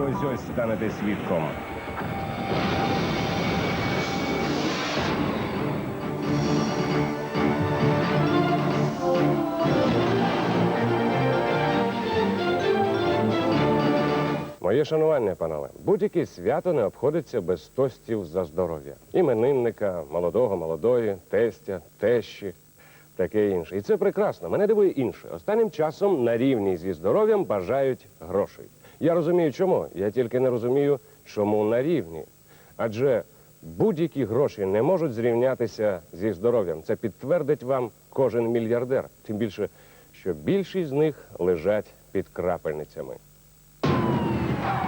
ось ось станете свідком. Моє шанування, панове, будь-яке свято не обходиться без тостів за здоров'я. Іменинника, молодого, молодої, тестя, тещі, таке інше. І це прекрасно. Мене дивує інше. Останнім часом на рівні зі здоров'ям бажають грошей. Я розумію, чому. Я тільки не розумію, чому на рівні. Адже будь-які гроші не можуть зрівнятися зі здоров'ям. Це підтвердить вам кожен мільярдер. Тим більше, що більшість з них лежать під крапельницями.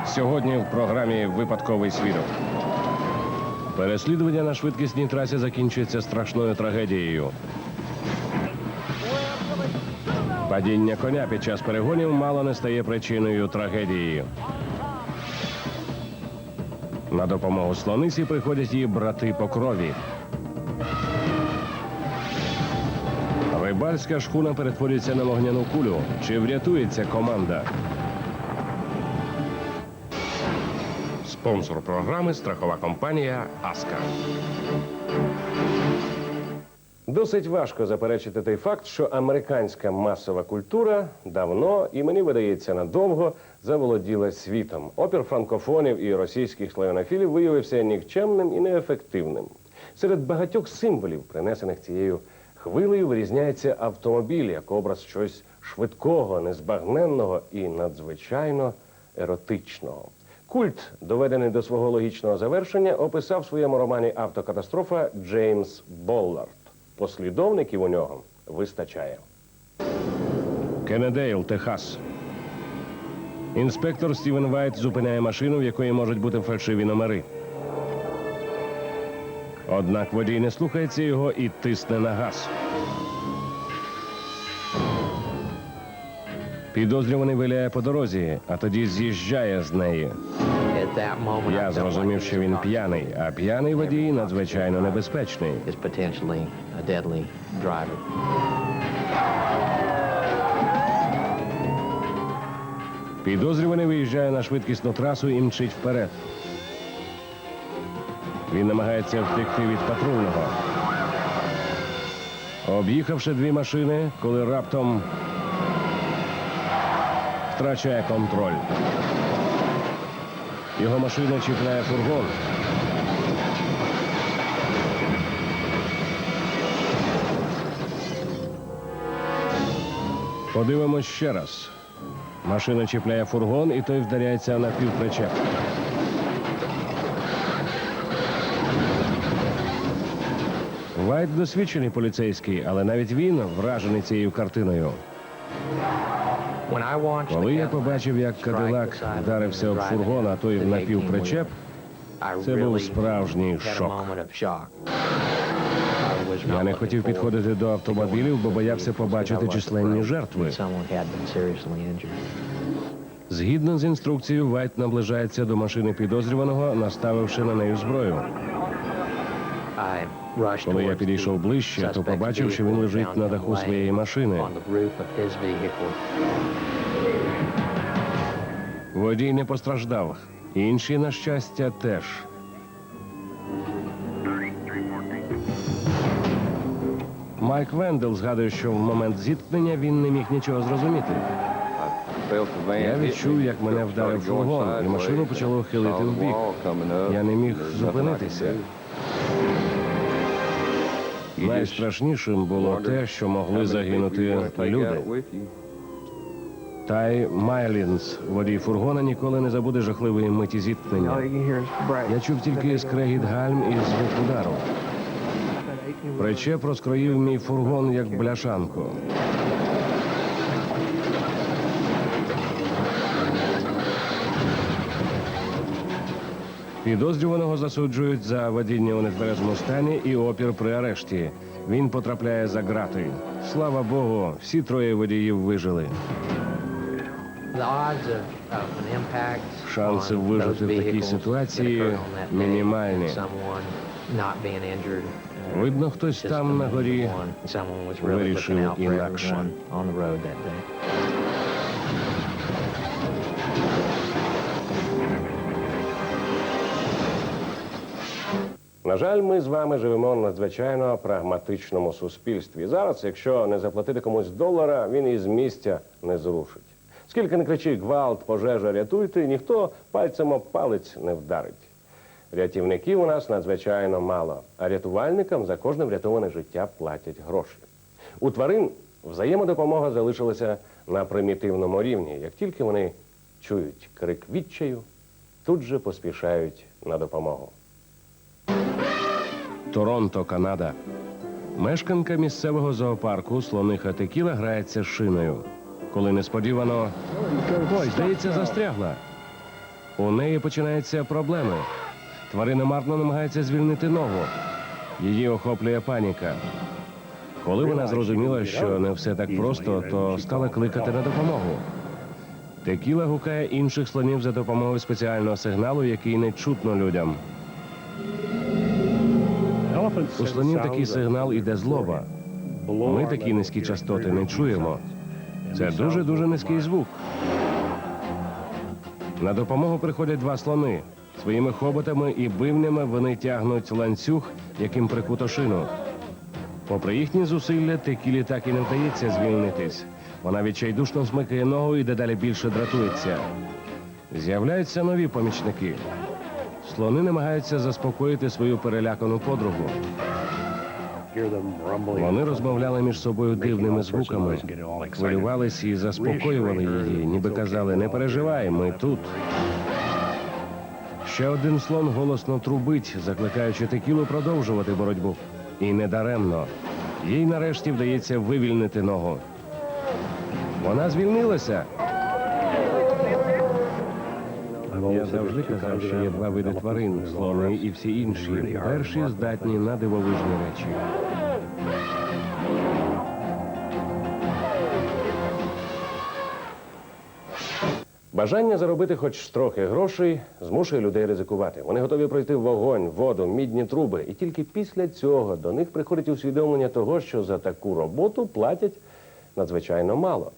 Сьогодні в програмі Випадковий свідок. Переслідування на швидкісній трасі закінчується страшною трагедією. Падіння коня під час перегонів мало не стає причиною трагедії. На допомогу слонисі приходять її брати по крові. Рибальська шхуна перетворюється на вогняну кулю. Чи врятується команда? Спонсор програми страхова компанія Аска. Досить важко заперечити той факт, що американська масова культура давно і мені видається надовго заволоділа світом. Опір франкофонів і російських славянофілів виявився нікчемним і неефективним. Серед багатьох символів, принесених цією хвилею, вирізняється автомобіль як образ щось швидкого, незбагненного і надзвичайно еротичного. Культ, доведений до свого логічного завершення, описав в своєму романі Автокатастрофа Джеймс Боллард. Послідовників у нього вистачає. Кеннедейл, Техас. Інспектор Стівен Вайт зупиняє машину, в якої можуть бути фальшиві номери. Однак водій не слухається його і тисне на газ. Підозрюваний виляє по дорозі, а тоді з'їжджає з неї. Я зрозумів, що він п'яний, а п'яний водій надзвичайно небезпечний. Підозрюваний виїжджає на швидкісну трасу і мчить вперед. Він намагається втекти від патрульного. Об'їхавши дві машини, коли раптом втрачає контроль. Його машина чіпляє фургон. Подивимось ще раз. Машина чіпляє фургон, і той вдаряється на півпричеп. Вайт досвідчений поліцейський, але навіть він вражений цією картиною. Коли я побачив, як Кадилак вдарився об фургон, а той в напівпричеп, це був справжній шок. Я не хотів підходити до автомобілів, бо боявся побачити численні жертви. Згідно з інструкцією, Вайт наближається до машини підозрюваного, наставивши на неї зброю. Коли я підійшов ближче, то побачив, що він лежить на даху своєї машини. Водій не постраждав. Інші, на щастя, теж. Майк Вендел згадує, що в момент зіткнення він не міг нічого зрозуміти. Я відчув, як мене вдарив фургон, і машину почало хилити вбік. Я не міг зупинитися. Найстрашнішим було те, що могли загинути люди. Тай Майлінс, водій фургона, ніколи не забуде жахливої миті зіткнення. Я чув тільки скрегіт гальм і звук удару. Причеп розкроїв мій фургон як бляшанку. Підозрюваного засуджують за водіння у нетверезому стані і опір при арешті. Він потрапляє за грати. Слава Богу, всі троє водіїв вижили. Шанси вижити в такій ситуації мінімальні. uh, Видно, хтось там на горі вирішив інакше. На жаль, ми з вами живемо в надзвичайно прагматичному суспільстві. Зараз, якщо не заплатити комусь долара, він із місця не зрушить. Скільки не кричить гвалт, пожежа, рятуйте, ніхто пальцем об палець не вдарить. Рятівників у нас надзвичайно мало, а рятувальникам за кожне врятоване життя платять гроші. У тварин взаємодопомога залишилася на примітивному рівні. Як тільки вони чують крик відчаю, тут же поспішають на допомогу. Торонто, Канада. Мешканка місцевого зоопарку слониха Текіла грається з шиною. Коли несподівано. Ой, здається, застрягла. У неї починаються проблеми. Тварина марно намагається звільнити ногу. Її охоплює паніка. Коли вона зрозуміла, що не все так просто, то стала кликати на допомогу. Текіла гукає інших слонів за допомогою спеціального сигналу, який не чутно людям. У слонів такий сигнал іде злоба. Ми такі низькі частоти не чуємо. Це дуже-дуже низький звук. На допомогу приходять два слони. Своїми хоботами і бивнями вони тягнуть ланцюг, яким прикуто шину. Попри їхні зусилля, текілі так і не вдається звільнитись. Вона відчайдушно смикає ногу і дедалі більше дратується. З'являються нові помічники. Слони намагаються заспокоїти свою перелякану подругу. Вони розмовляли між собою дивними звуками, хвилювались і заспокоювали її, ніби казали, не переживай, ми тут. Ще один слон голосно трубить, закликаючи текілу продовжувати боротьбу. І недаремно. Їй нарешті вдається вивільнити ногу. Вона звільнилася. Я завжди казав, що є два види тварин слони і всі інші. Перші здатні на дивовижні речі. Бажання заробити хоч трохи грошей змушує людей ризикувати. Вони готові пройти вогонь, воду, мідні труби. І тільки після цього до них приходить усвідомлення того, що за таку роботу платять надзвичайно мало.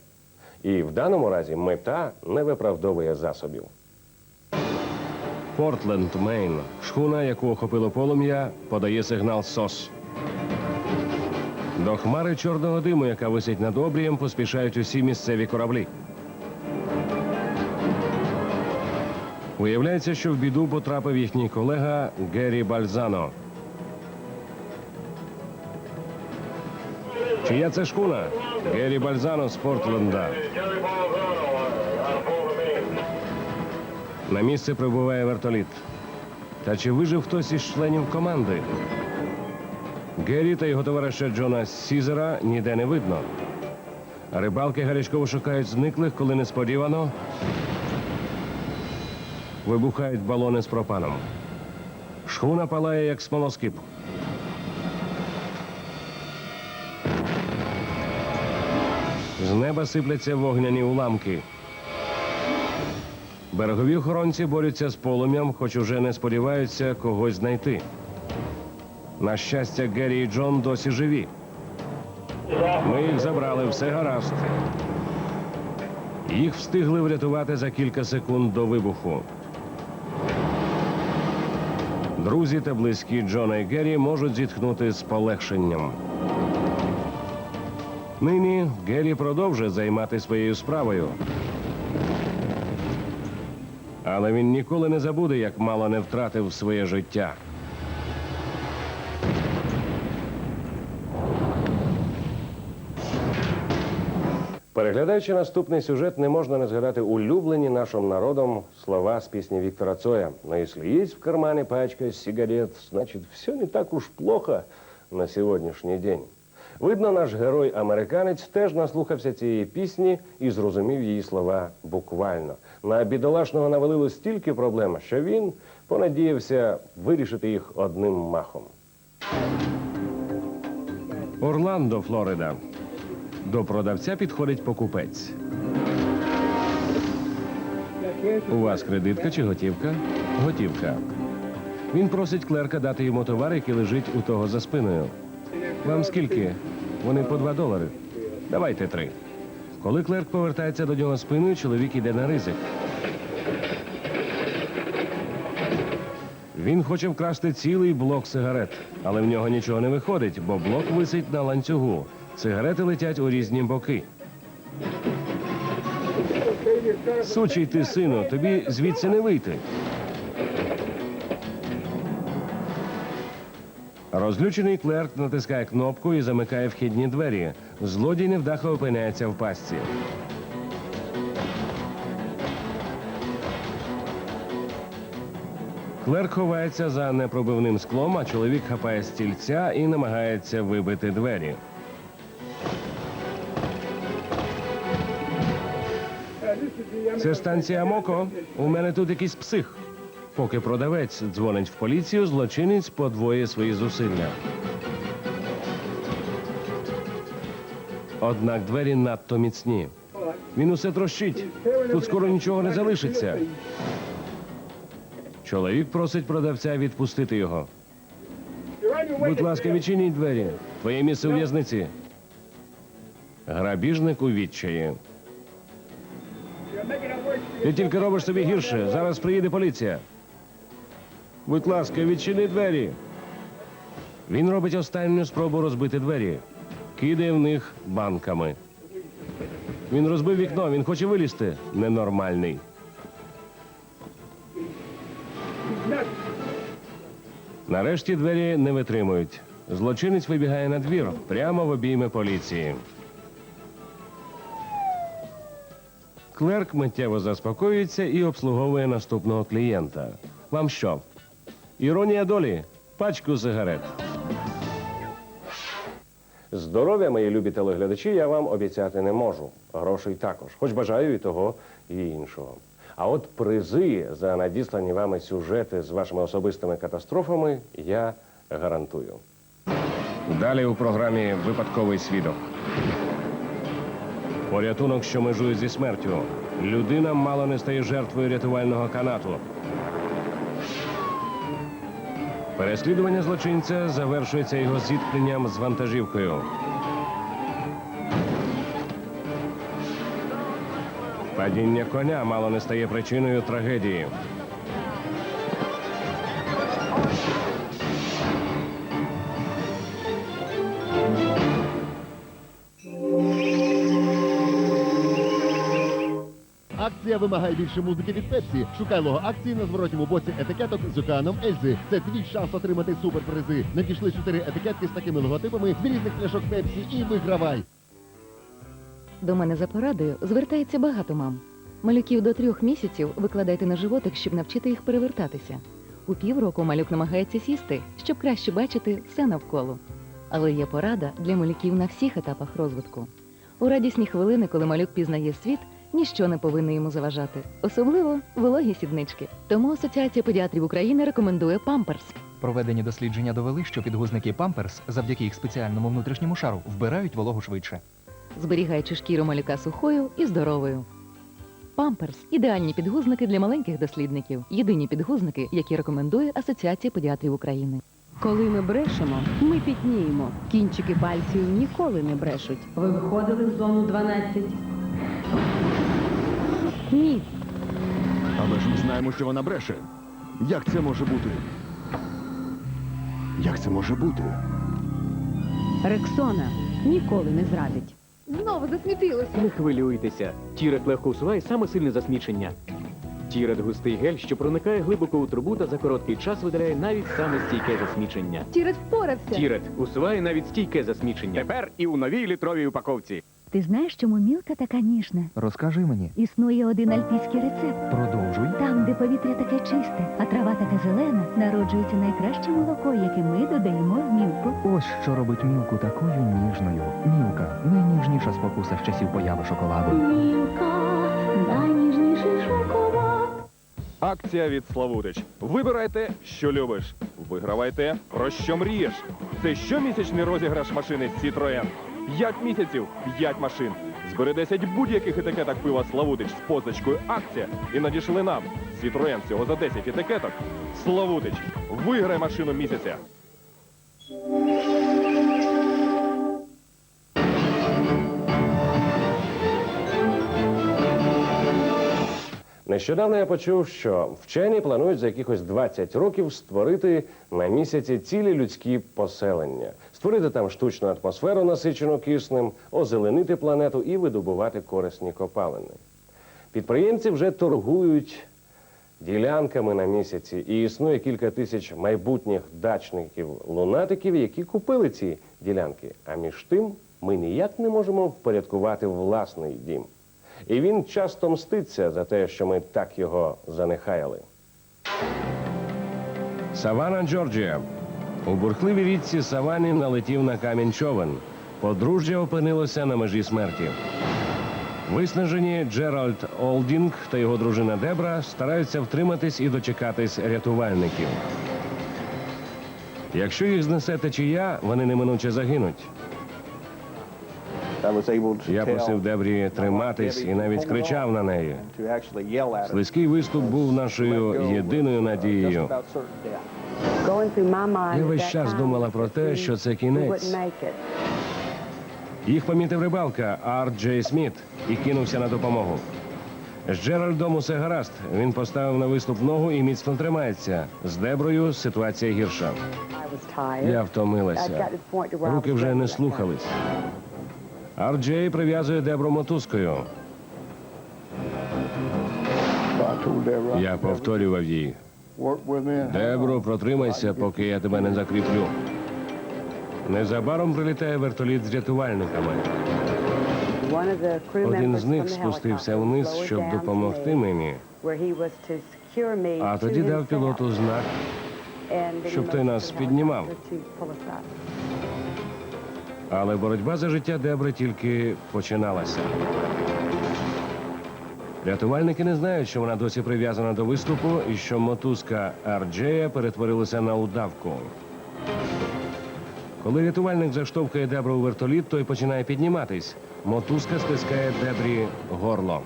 І в даному разі мета не виправдовує засобів. Портленд, Мейн. Шхуна, яку охопило полум'я, подає сигнал СОС. До хмари чорного диму, яка висить над обрієм, поспішають усі місцеві кораблі. Виявляється, що в біду потрапив їхній колега Геррі Бальзано. Чия це шкуна? Геррі Бальзано з Портленда. На місце прибуває вертоліт. Та чи вижив хтось із членів команди? Геррі та його товариша Джона Сізера ніде не видно. Рибалки гарячково шукають зниклих, коли несподівано вибухають балони з пропаном. Шхуна палає, як смолоскип. З неба сипляться вогняні уламки. Берегові охоронці борються з полум'ям, хоч уже не сподіваються когось знайти. На щастя, Геррі і Джон досі живі. Ми їх забрали, все гаразд. Їх встигли врятувати за кілька секунд до вибуху. Друзі та близькі Джона і Геррі можуть зітхнути з полегшенням. Нині Геррі продовжує займатися своєю справою. Але він ніколи не забуде, як мало не втратив своє життя. Переглядаючи наступний сюжет, не можна не згадати улюблені нашим народом слова з пісні Віктора Цоя. Но если есть в кармане пачка сигарет, значит, все не так уж плохо на сьогоднішній день. Видно, наш герой-американець теж наслухався цієї пісні і зрозумів її слова буквально. На бідолашного навалило стільки проблем, що він понадіявся вирішити їх одним махом. Орландо, Флорида. До продавця підходить покупець. У вас кредитка чи готівка? Готівка. Він просить клерка дати йому товар, який лежить у того за спиною. Вам скільки? Вони по два долари. Давайте три. Коли клерк повертається до нього спиною, чоловік іде на ризик. Він хоче вкрасти цілий блок сигарет, але в нього нічого не виходить, бо блок висить на ланцюгу. Сигарети летять у різні боки. Сучий ти, сину, тобі звідси не вийти. Розлючений клерк натискає кнопку і замикає вхідні двері. Злодій невдахо опиняється в пастці. Клерк ховається за непробивним склом, а чоловік хапає стільця і намагається вибити двері. Це станція Моко. У мене тут якийсь псих. Поки продавець дзвонить в поліцію, злочинець подвоює свої зусилля. Однак двері надто міцні. Він усе трощить. Тут скоро нічого не залишиться. Чоловік просить продавця відпустити його. Будь ласка, відчиніть двері. Твоє місце у в'язниці. Грабіжник у відчаї. Ти тільки робиш собі гірше. Зараз приїде поліція. Будь ласка, відчини двері. Він робить останню спробу розбити двері. Кидає в них банками. Він розбив вікно, він хоче вилізти. Ненормальний. Нарешті двері не витримують. Злочинець вибігає на двір прямо в обійми поліції. Клерк миттєво заспокоюється і обслуговує наступного клієнта. Вам що? Іронія долі. Пачку сигарет. Здоров'я, мої любі телеглядачі, я вам обіцяти не можу. Грошей також, хоч бажаю і того, і іншого. А от призи за надіслані вами сюжети з вашими особистими катастрофами я гарантую. Далі у програмі Випадковий свідок. Порятунок, що межує зі смертю. Людина мало не стає жертвою рятувального канату. Переслідування злочинця завершується його зіткненням з вантажівкою. Падіння коня мало не стає причиною трагедії. Акція вимагає більше музики від Пепсі. Шукай лого акції на зворотньому боці етикеток з океаном Ельзи. Це твій шанс отримати суперпризи. Надійшли чотири етикетки з такими логотипами з різних пляшок Пепсі і вигравай. До мене за порадою звертається багато мам. Малюків до трьох місяців викладайте на животик, щоб навчити їх перевертатися. У півроку малюк намагається сісти, щоб краще бачити все навколо. Але є порада для малюків на всіх етапах розвитку. У радісні хвилини, коли малюк пізнає світ, ніщо не повинно йому заважати, особливо вологі сіднички. Тому Асоціація педіатрів України рекомендує памперс. Проведені дослідження довели, що підгузники Памперс завдяки їх спеціальному внутрішньому шару вбирають вологу швидше. зберігаючи шкіру малюка сухою і здоровою. Памперс ідеальні підгузники для маленьких дослідників. Єдині підгузники, які рекомендує Асоціація педіатрів України. Коли ми брешемо, ми пітніємо. Кінчики пальців ніколи не брешуть. Ви виходили в зону 12? Ні. Але ж ми знаємо, що вона бреше. Як це може бути? Як це може бути? Рексона ніколи не зрадить. Не хвилюйтеся. Тірет легко усуває саме сильне засмічення. Тірет густий гель, що проникає глибоко у трубу та за короткий час видаляє навіть саме стійке засмічення. Тірет впорався. Тірет усуває навіть стійке засмічення. Тепер і у новій літровій упаковці. Ти знаєш, чому мілка така ніжна? Розкажи мені. Існує один альпійський рецепт. Продовжуй. Там, де повітря таке чисте, а трава така зелена, народжується найкраще молоко, яке ми додаємо в мілку. Ось що робить мілку такою ніжною. Мілка найніжніша спокуса з часів появи шоколаду. Мілка найніжніший шоколад. Акція від Славутич. Вибирайте, що любиш. Вигравайте, про що мрієш. Це щомісячний розіграш машини Citroen. 5 місяців, 5 машин. Збери 10 будь-яких етикеток пива Славутич з позначкою акція і надійшли нам. Citroen всього за 10 етикеток. Славутич. Виграй машину місяця. Нещодавно я почув, що вчені планують за якихось 20 років створити на місяці цілі людські поселення створити там штучну атмосферу, насичену киснем, озеленити планету і видобувати корисні копалини. Підприємці вже торгують ділянками на місяці, і існує кілька тисяч майбутніх дачників-лунатиків, які купили ці ділянки. А між тим ми ніяк не можемо впорядкувати власний дім. І він часто мститься за те, що ми так його занехаяли. Савана, Джорджія. У бурхливій річці Савані налетів на камінь човен. Подружжя опинилося на межі смерті. Виснажені Джеральд Олдінг та його дружина Дебра стараються втриматись і дочекатись рятувальників. Якщо їх знесе течія, вони неминуче загинуть. Я просив Дебрі триматись і навіть кричав на неї. Слизький виступ був нашою єдиною надією. Я весь час думала про те, що це кінець. Їх помітив рибалка Арт Джей Сміт і кинувся на допомогу. З Джеральдом усе гаразд. Він поставив на виступ ногу і міцно тримається. З Деброю ситуація гірша. Я втомилася. Руки вже не слухались. Арт Джей прив'язує Дебру мотузкою. Я повторював їй. Дебро, протримайся, поки я тебе не закріплю. Незабаром прилітає вертоліт з рятувальниками. Один з них спустився вниз, щоб допомогти мені. А тоді дав пілоту знак. щоб той нас піднімав. Але боротьба за життя Дебри тільки починалася. Рятувальники не знають, що вона досі прив'язана до виступу і що мотузка Арджея перетворилася на удавку. Коли рятувальник заштовхує Дебру у вертоліт, той починає підніматись. Мотузка стискає Дебрі горло.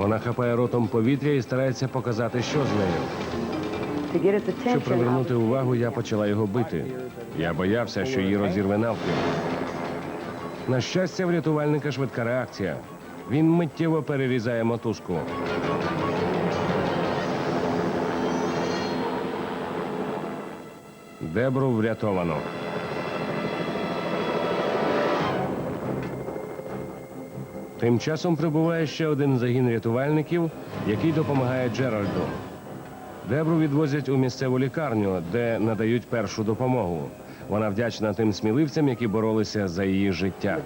Вона хапає ротом повітря і старається показати, що з нею. Щоб привернути увагу, я почала його бити. Я боявся, що її розірве навпіл. На щастя, в рятувальника швидка реакція. Він миттєво перерізає мотузку. Дебру врятовано. Тим часом прибуває ще один загін рятувальників, який допомагає Джеральду. Дебру відвозять у місцеву лікарню, де надають першу допомогу. Вона вдячна тим сміливцям, які боролися за її життя.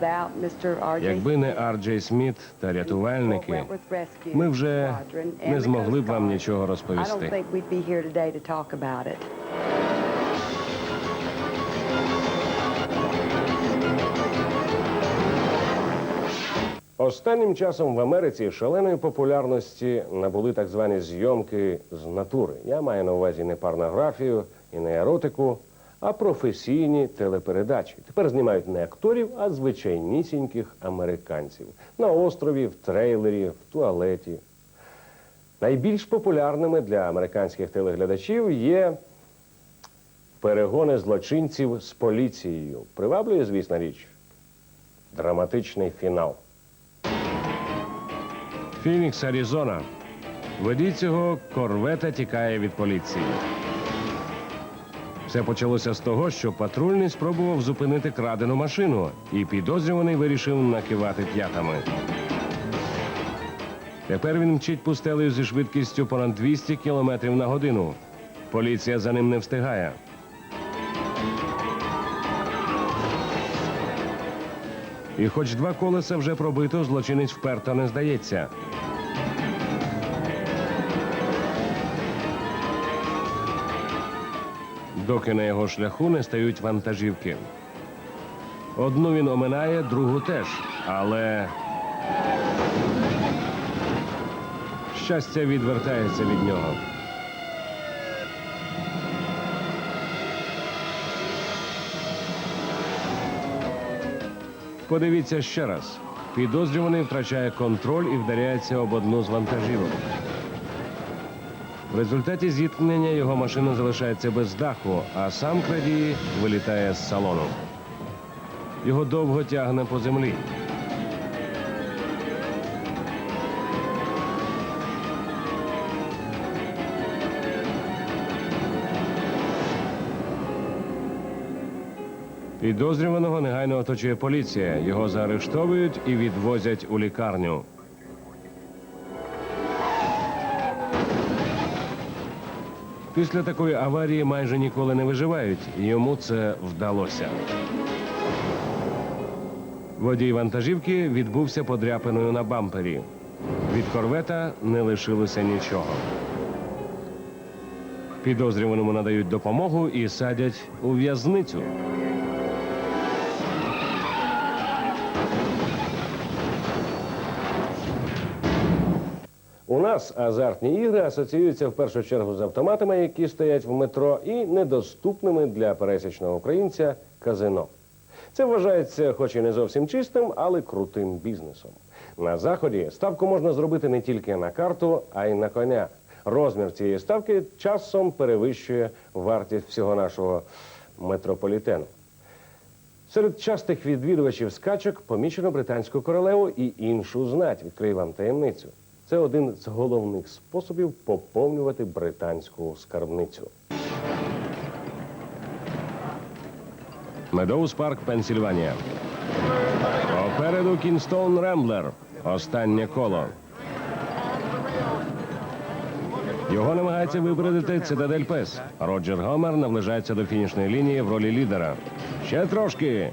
Якби не Арджей Сміт та рятувальники, ми вже не змогли б вам нічого розповісти. Останнім часом в Америці шаленої популярності набули так звані зйомки з натури. Я маю на увазі не порнографію і не еротику, а професійні телепередачі. Тепер знімають не акторів, а звичайнісіньких американців на острові, в трейлері, в туалеті. Найбільш популярними для американських телеглядачів є перегони злочинців з поліцією. Приваблює, звісна річ, драматичний фінал. Фінікс, Аризона. Водій цього корвета тікає від поліції. Все почалося з того, що патрульний спробував зупинити крадену машину, і підозрюваний вирішив накивати п'ятами. Тепер він мчить пустелею зі швидкістю понад 200 км на годину. Поліція за ним не встигає. І хоч два колеса вже пробито, злочинець вперто не здається. Доки на його шляху не стають вантажівки. Одну він оминає, другу теж. Але щастя відвертається від нього. Подивіться ще раз. Підозрюваний втрачає контроль і вдаряється об одну з вантажівок. В результаті зіткнення його машина залишається без даху, а сам крадій вилітає з салону. Його довго тягне по землі. Підозрюваного негайно оточує поліція. Його заарештовують і відвозять у лікарню. Після такої аварії майже ніколи не виживають. Йому це вдалося. Водій вантажівки відбувся подряпиною на бампері. Від корвета не лишилося нічого. Підозрюваному надають допомогу і садять у в'язницю. Нас азартні ігри асоціюються в першу чергу з автоматами, які стоять в метро, і недоступними для пересічного українця казино. Це вважається, хоч і не зовсім чистим, але крутим бізнесом. На заході ставку можна зробити не тільки на карту, а й на коня. Розмір цієї ставки часом перевищує вартість всього нашого метрополітену. Серед частих відвідувачів скачок помічено британську королеву і іншу знать. Відкрию вам таємницю. Це один з головних способів поповнювати британську скарбницю. Медоуз Парк, Пенсільванія. Попереду Кінстоун Ремблер. Останнє коло. Його намагається випередити Цитадель Пес. Роджер Гомер наближається до фінішної лінії в ролі лідера. Ще трошки.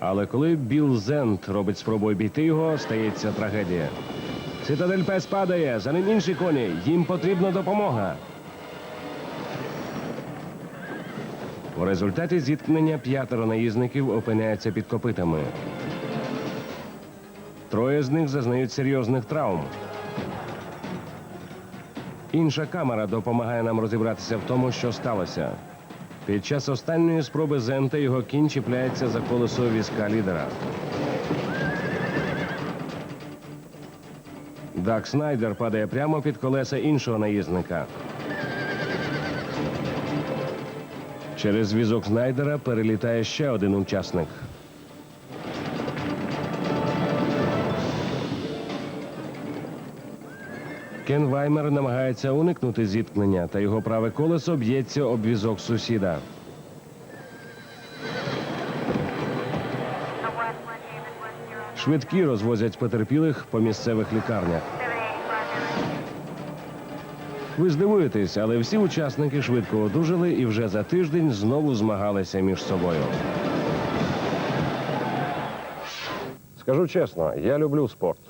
Але коли Білл Зент робить спробу обійти його, стається трагедія. Цитадель Пес падає, за ним інші коні. Їм потрібна допомога. У результаті зіткнення п'ятеро наїзників опиняються під копитами. Троє з них зазнають серйозних травм. Інша камера допомагає нам розібратися в тому, що сталося. Під час останньої спроби Зента його кінь чіпляється за колесо візка лідера. Дак Снайдер падає прямо під колеса іншого наїзника. Через візок Снайдера перелітає ще один учасник. Кен Ваймер намагається уникнути зіткнення, та його праве колесо б'ється об візок сусіда. Швидкі розвозять потерпілих по місцевих лікарнях. Ви здивуєтесь, але всі учасники швидко одужали і вже за тиждень знову змагалися між собою. Скажу чесно, я люблю спорт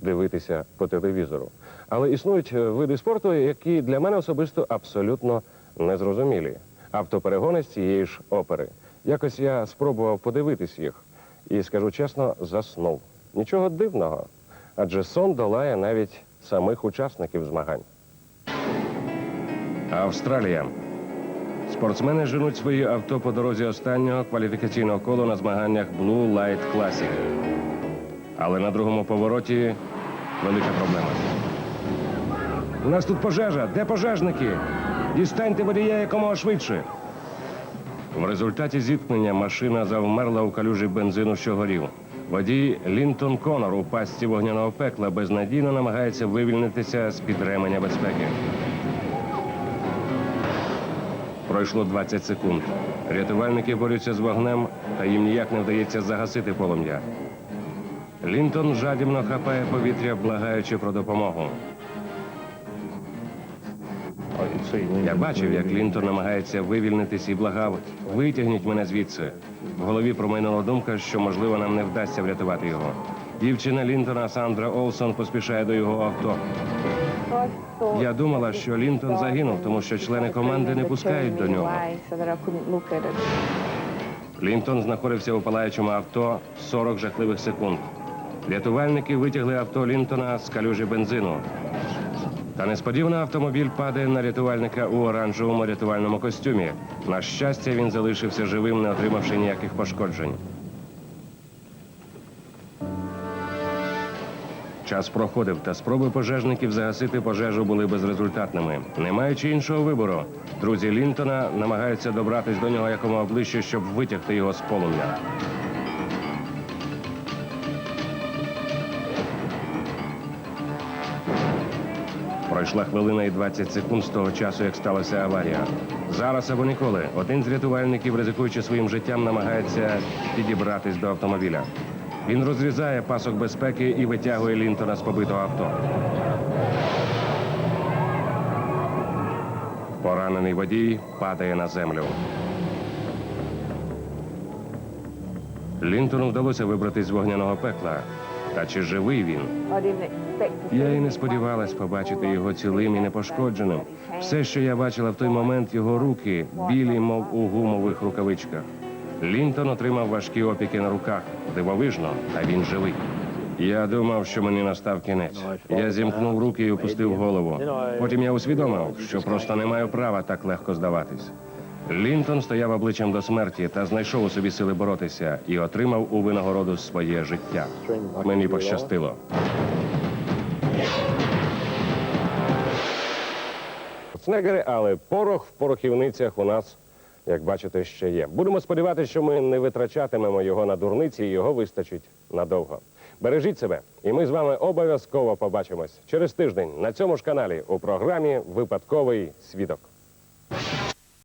дивитися по телевізору. Але існують е, види спорту, які для мене особисто абсолютно незрозумілі. Автоперегони з цієї ж опери. Якось я спробував подивитись їх і, скажу чесно, заснув. Нічого дивного, адже сон долає навіть самих учасників змагань. Австралія. Спортсмени женуть свої авто по дорозі останнього кваліфікаційного колу на змаганнях Blue Light Classic. Але на другому повороті велика проблема. У нас тут пожежа. Де пожежники? Дістаньте водія якомога швидше. В результаті зіткнення машина завмерла у калюжі бензину, що горів. Водій Лінтон Конор у пастці вогняного пекла безнадійно намагається вивільнитися з-під ременя безпеки. Пройшло 20 секунд. Рятувальники борються з вогнем, та їм ніяк не вдається загасити полум'я. Лінтон жадібно хапає повітря, благаючи про допомогу. Я бачив, як Лінтон намагається вивільнитись і благав. Витягніть мене звідси. В голові промайнула думка, що можливо нам не вдасться врятувати його. Дівчина Лінтона Сандра Олсон поспішає до його авто. Я думала, що Лінтон загинув, тому що члени команди не пускають до нього. Лінтон знаходився у палаючому авто 40 жахливих секунд. Рятувальники витягли авто Лінтона з калюжі бензину. Та несподівано автомобіль падає на рятувальника у оранжевому рятувальному костюмі. На щастя, він залишився живим, не отримавши ніяких пошкоджень. Час проходив, та спроби пожежників загасити пожежу були безрезультатними. Не маючи іншого вибору, друзі Лінтона намагаються добратись до нього якомога ближче, щоб витягти його з полум'я. Пройшла хвилина і 20 секунд з того часу, як сталася аварія. Зараз або ніколи один з рятувальників, ризикуючи своїм життям, намагається підібратись до автомобіля. Він розрізає пасок безпеки і витягує Лінтона з побитого авто. Поранений водій падає на землю. Лінтону вдалося вибратись з вогняного пекла. Та чи живий він? Я і не сподівалась побачити його цілим і непошкодженим. Все, що я бачила в той момент, його руки білі, мов у гумових рукавичках. Лінтон отримав важкі опіки на руках. Дивовижно, а він живий. Я думав, що мені настав кінець. Я зімкнув руки і опустив голову. Потім я усвідомив, що просто не маю права так легко здаватись. Лінтон стояв обличчям до смерті та знайшов у собі сили боротися і отримав у винагороду своє життя. Мені пощастило. Снегери, але порох в порохівницях у нас, як бачите, ще є. Будемо сподіватися, що ми не витрачатимемо його на дурниці, і його вистачить надовго. Бережіть себе, і ми з вами обов'язково побачимось через тиждень на цьому ж каналі у програмі Випадковий свідок.